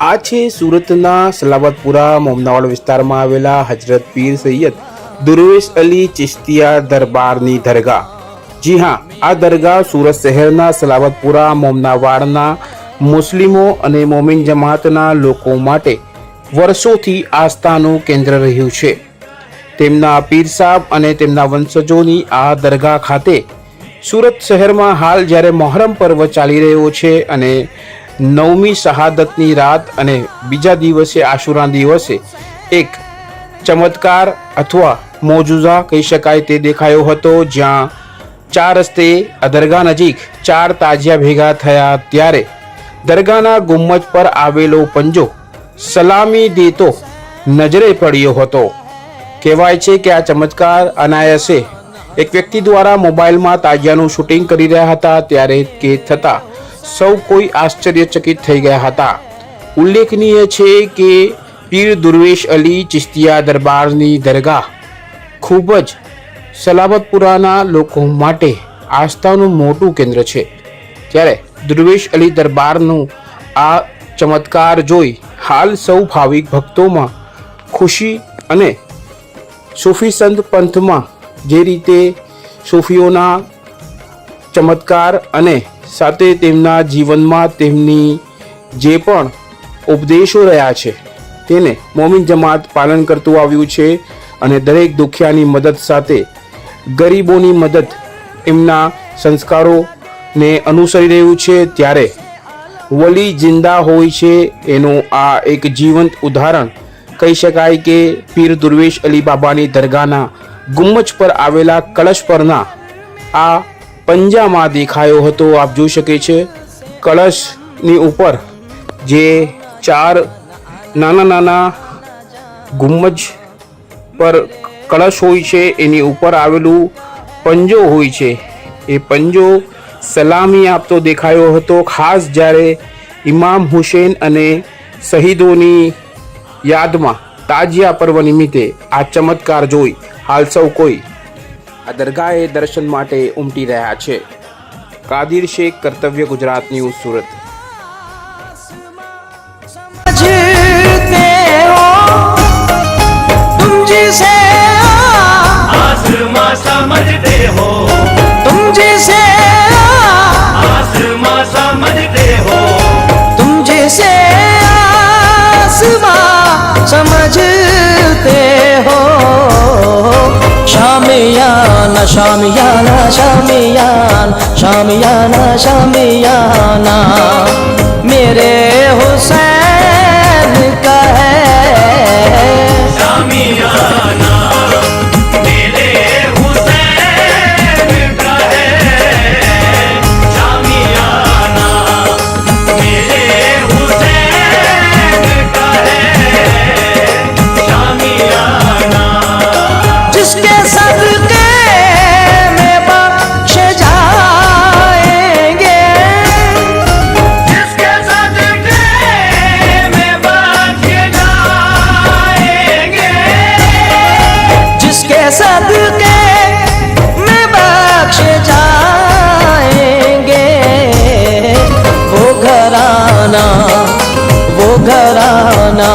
આ છે સુરતના સલાબતપુરા મોમનાવાડ વિસ્તારમાં આવેલા હજરત પીર સૈયદ દુર્વેશ અલી ચિશ્તિયા દરબારની દરગાહ. જી હા, આ દરગાહ સુરત શહેરના સલાબતપુરા મોમનાવાડના મુસ્લિમો અને મોમિન જમાતના લોકો માટે વર્ષોથી આસ્થાનું કેન્દ્ર રહ્યું છે. તેમના પીર સાહેબ અને તેમના વંશજોની આ દરગાહ ખાતે સુરત શહેરમાં હાલ જ્યારે મોહરમ પર્વ ચાલી રહ્યો છે અને નવમી શહાદતની રાત અને બીજા દિવસે આશુરા દિવસે એક ચમત્કાર અથવા મોજુઝા કહી શકાય તે દેખાયો હતો, જ્યાં ચાર રસ્તે દરગાહ નજીક ચાર તાજિયા ભેગા થયા ત્યારે દરગાહના ગુમ્મજ પર આવેલો પંજો સલામી દેતો નજરે પડ્યો હતો. કહેવાય છે કે આ ચમત્કાર અનાયાસે એક વ્યક્તિ દ્વારા મોબાઈલમાં તાજિયાનું શૂટિંગ કરી રહ્યા હતા, ત્યારે કે થતા સૌ કોઈ આશ્ચર્યચકિત થઈ ગયા હતા. ઉલ્લેખનીય છે કે પીર દુર્વેશ અલી ચિશ્તિયા દરબારની દરગાહ ખૂબ જ સલાબતપુરાના લોકો માટે આસ્થાનું મોટું કેન્દ્ર છે. ત્યારે દુર્વેશ અલી દરબારનું આ ચમત્કાર જોઈ હાલ સૌ ભાવિક ભક્તોમાં ખુશી અને સૂફી સંત પંથમાં જે રીતે સૂફીઓના ચમત્કાર અને સાથે તેમના જીવનમાં તેમની જે પણ ઉપદેશો રહ્યા છે, તેને મોમિન જમાત પાલન કરતું આવ્યું છે અને દરેક દુખિયાની મદદ સાથે ગરીબોની મદદ એમના સંસ્કારોને અનુસરી રહ્યું છે. ત્યારે વલી જિંદા હોય છે એનું આ એક જીવંત ઉદાહરણ કહી શકાય કે પીર દુર્વેશ અલી બાબાની દરગાહના ગુમ્મજ પર આવેલા કળશ પરના આ પંજામાં દેખાયો હતો. આપ જોઈ શકે છે કળશની ઉપર જે ચાર નાના નાના ગુમ્મજ પર કળશ હોય છે. એની ઉપર આવેલું પંજો હોય છે. એ પંજો સલામી આપતો દેખાયો હતો. ખાસ જ્યારે ઇમામ હુસેન અને શહીદોની યાદમાં તાજિયા પર્વ નિમિત્તે આ ચમત્કાર જોઈ. હાલ સૌ કોઈ આ દરગાહે દર્શન માટે ઉમટી રહ્યા છે કાદિર શેખ કર્તવ્ય ગુજરાત ન્યૂઝ સુરત समझते हो तुम जिसे आसमां समझते हो तुम जिसे आसमां समझते শামিয়ানা শামিয়ান শামিয়ানা শামিয়ানা। মেরে হুসেন सदके में बख्श जाएंगे वो घराना वो घराना